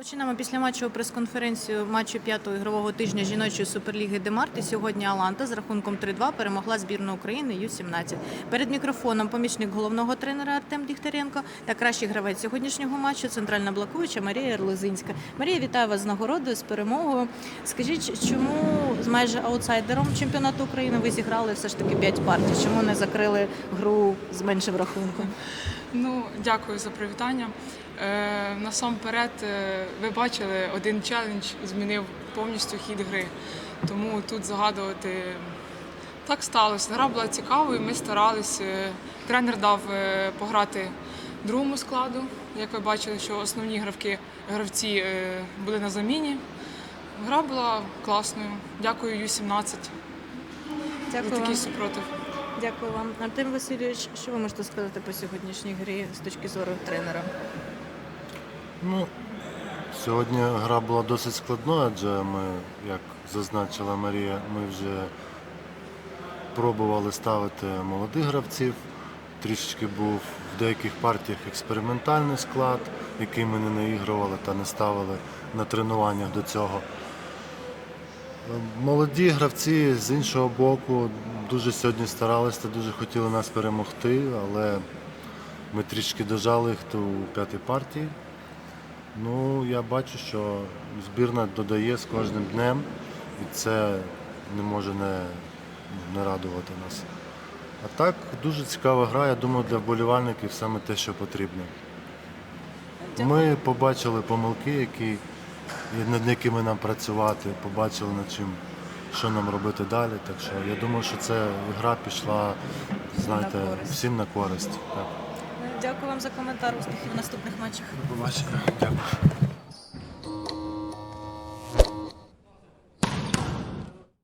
Починаємо після матчу прес-конференцію матчу п'ятого ігрового тижня жіночої суперліги Демарт. І сьогодні Аланта з рахунком 3-2 перемогла збірну України Ю-17. Перед мікрофоном помічник головного тренера Артем Дігтяренко та кращий гравець сьогоднішнього матчу центральна блокуюча Марія Ерлезинська. Марія, вітаю вас з нагородою, з перемогою. Скажіть, чому з майже аутсайдером чемпіонату України ви зіграли все ж таки 5 партій? Чому не закрили гру з меншим рахунком? Ну, дякую за привітання. Е, насамперед, е, ви бачили, один челендж змінив повністю хід гри. Тому тут загадувати так сталося. Гра була цікавою, ми старалися. Е, Тренер дав пограти другому складу. Як ви бачили, що основні гравки, гравці були на заміні. Гра була класною. Дякую Ю-17 за Дякую такий вам. супротив. Дякую вам. Артем Васильович, що ви можете сказати по сьогоднішній грі з точки зору тренера? Ну, сьогодні гра була досить складною, адже ми, як зазначила Марія, ми вже пробували ставити молодих гравців. Трішечки був в деяких партіях експериментальний склад, який ми не наігрували та не ставили на тренуваннях до цього. Молоді гравці з іншого боку дуже сьогодні старалися та дуже хотіли нас перемогти, але ми трішки дожали їх у п'ятій партії. Ну, я бачу, що збірна додає з кожним днем, і це не може не, не радувати нас. А так, дуже цікава гра, я думаю, для вболівальників саме те, що потрібно. Ми побачили помилки, які, над якими нам працювати, побачили над чим, що нам робити далі. Так що я думаю, що ця гра пішла, знаєте, всім на користь. Так. Дякую вам за коментар. Успіхів в наступних матчах. Побачення. Дякую.